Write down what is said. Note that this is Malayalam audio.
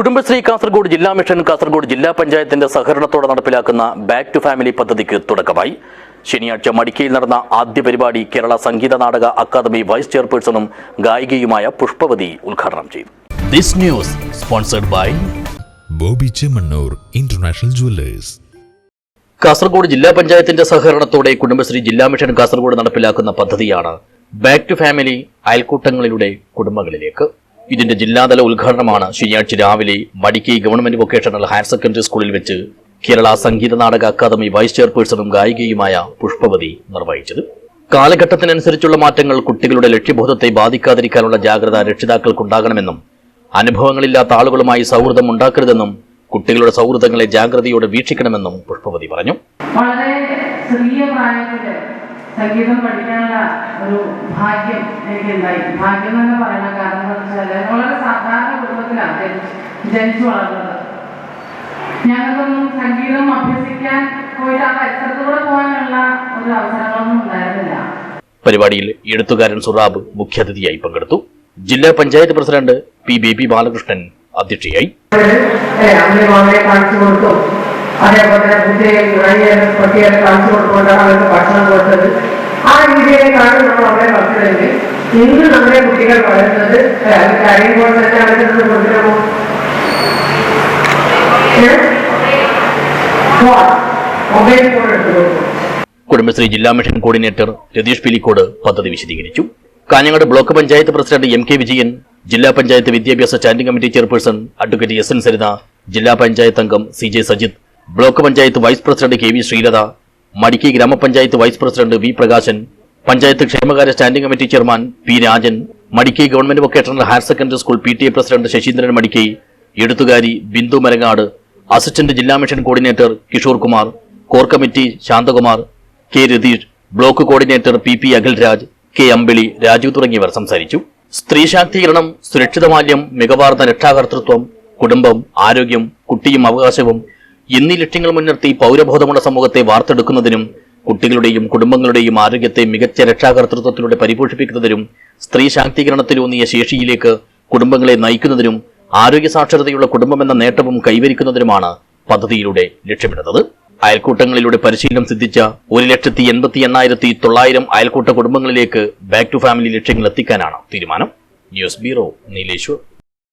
കുടുംബശ്രീ കാസർഗോഡ് ജില്ലാ മിഷൻ കാസർഗോഡ് ജില്ലാ പഞ്ചായത്തിന്റെ സഹകരണത്തോടെ നടപ്പിലാക്കുന്ന ബാക്ക് ടു ഫാമിലി പദ്ധതിക്ക് തുടക്കമായി. ശനിയാഴ്ച മടിക്കയിൽ നടന്ന ആദ്യ പരിപാടി കേരള സംഗീത നാടക അക്കാദമി വൈസ് ചെയർപേഴ്സണും ഗായികയുമായ പുഷ്പവതി ഉദ്ഘാടനം ചെയ്തു. This news sponsored by Boby Chemmanur international jewellers Kasaragod ജില്ലാ പഞ്ചായത്തിന്റെ സഹകരണത്തോടെ കുടുംബശ്രീ ജില്ലാ മിഷൻ കാസർഗോഡ് നടപ്പിലാക്കുന്ന പദ്ധതിയാണ് ബാക്ക് ടു ഫാമിലി അയൽക്കൂട്ടങ്ങളിലൂടെ കുടുംബങ്ങളിലേക്ക്. ഇതിന്റെ ജില്ലാതല ഉദ്ഘാടനമാണ് ശനിയാഴ്ച രാവിലെ Madikkai government vocational higher secondary സ്കൂളിൽ വെച്ച് കേരള സംഗീത നാടക അക്കാദമി വൈസ് ചെയർപേഴ്സണും ഗായികയുമായ പുഷ്പവതി നിർവഹിച്ചത്. കാലഘട്ടത്തിനനുസരിച്ചുള്ള മാറ്റങ്ങൾ കുട്ടികളുടെ ലക്ഷ്യബോധത്തെ ബാധിക്കാതിരിക്കാനുള്ള ജാഗ്രത രക്ഷിതാക്കൾക്കുണ്ടാകണമെന്നും അനുഭവങ്ങളില്ലാത്ത ആളുകളുമായി സൗഹൃദം ഉണ്ടാക്കരുതെന്നും കുട്ടികളുടെ സൗഹൃദങ്ങളെ ജാഗ്രതയോടെ വീക്ഷിക്കണമെന്നും പുഷ്പവതി പറഞ്ഞു. വളരെ സംഗീതം പഠിക്കാനുള്ള ഒരു ഭാഗ്യം എനിക്കുണ്ടായി. ഭാഗ്യം എന്ന് പറയുന്ന കാരണം എന്ന് വെച്ചാൽ വളരെ സാധാരണ കുടുംബത്തിലാണ് ജനിച്ചു ജനിച്ചു വളർന്നത്. ഞങ്ങൾക്കൊന്നും സംഗീതം അഭ്യസിക്കാൻ പോയിട്ട് ആ പരിസരത്തൂടെ പോകാനുള്ള ഒരു അവസരങ്ങളൊന്നും ഉണ്ടായിരുന്നില്ല. പരിപാടിയിൽ എഴുത്തുകാരൻ സുറാബ് മുഖ്യാതിഥിയായി പങ്കെടുത്തു. ജില്ലാ പഞ്ചായത്ത് പ്രസിഡന്റ് പി ബേബി ബാലകൃഷ്ണൻ അധ്യക്ഷയായി. കാണിച്ചു കൊടുത്തു. അതേപോലെ തന്നെ കുട്ടിയെ പട്ടിയെ കാണിച്ചു കൊടുത്തുകൊണ്ടാണ് ഭക്ഷണം കൊടുത്തത്. ആ രീതിയിലേക്കാണ് നമ്മൾ അവരെ വളർത്തുന്നതെങ്കിൽ ഇന്ന് നമ്മുടെ കുട്ടികൾ വളരുന്നത് കരയുമ്പോൾ തന്നെ അവർക്ക് കൊണ്ടുവരുമോ? മൊബൈൽ ഫോൺ എടുത്തു കുടുംബശ്രീ ജില്ലാ മിഷൻ കോർഡിനേറ്റർ രതീഷ് പിലിക്കോട് പദ്ധതി വിശദീകരിച്ചു. Kanhangad block panchayat president M K Vijayan ജില്ലാ പഞ്ചായത്ത് വിദ്യാഭ്യാസ standing committee chairperson advocate S N Saritha ജില്ലാ പഞ്ചായത്ത് അംഗം C J Sajith block panchayat vice president K V Sreelatha Madikkai ഗ്രാമപഞ്ചായത്ത് vice president V Prakashan panchayat ക്ഷേമകാര്യ standing committee chairman P Rajan Madikkai government vocational higher secondary school P T A president Sasheendran Madikkai എഴുത്തുകാരി ബിന്ദു മരങ്ങാട് അസിസ്റ്റന്റ് ജില്ലാ mission coordinator Kishore Kumar core committee Shanthakumar K Ratheesh block coordinator P P Akhilraj K Ambili Raju തുടങ്ങിയവർ സംസാരിച്ചു. സ്ത്രീ ശാക്തീകരണം സുരക്ഷിത മാല്യം മികവാർന്ന രക്ഷാകർതൃത്വം കുടുംബം ആരോഗ്യം കുട്ടിയും അവകാശവും എന്നീ ലക്ഷ്യങ്ങൾ മുൻനിർത്തി പൗരബോധമുള്ള സമൂഹത്തെ വാർത്തെടുക്കുന്നതിനും കുട്ടികളുടെയും കുടുംബങ്ങളുടെയും ആരോഗ്യത്തെ മികച്ച രക്ഷാകർതൃത്വത്തിലൂടെ പരിപോഷിപ്പിക്കുന്നതിനും സ്ത്രീ ശാക്തീകരണത്തിലൂന്നിയ ശേഷിയിലേക്ക് കുടുംബങ്ങളെ നയിക്കുന്നതിനും ആരോഗ്യ സാക്ഷരതയുള്ള കുടുംബമെന്ന നേട്ടവും കൈവരിക്കുന്നതിനുമാണ് പദ്ധതിയിലൂടെ ലക്ഷ്യമിടുന്നത്. അയൽക്കൂട്ടങ്ങളിലൂടെ പരിശീലനം സിദ്ധിച്ച ഒരു ലക്ഷത്തി എൺപത്തി എണ്ണായിരത്തി തൊള്ളായിരം അയൽക്കൂട്ട കുടുംബങ്ങളിലേക്ക് ബാക്ക് ടു ഫാമിലി ലക്ഷ്യങ്ങൾ എത്തിക്കാനാണ് തീരുമാനം. News bureau Nileshwar.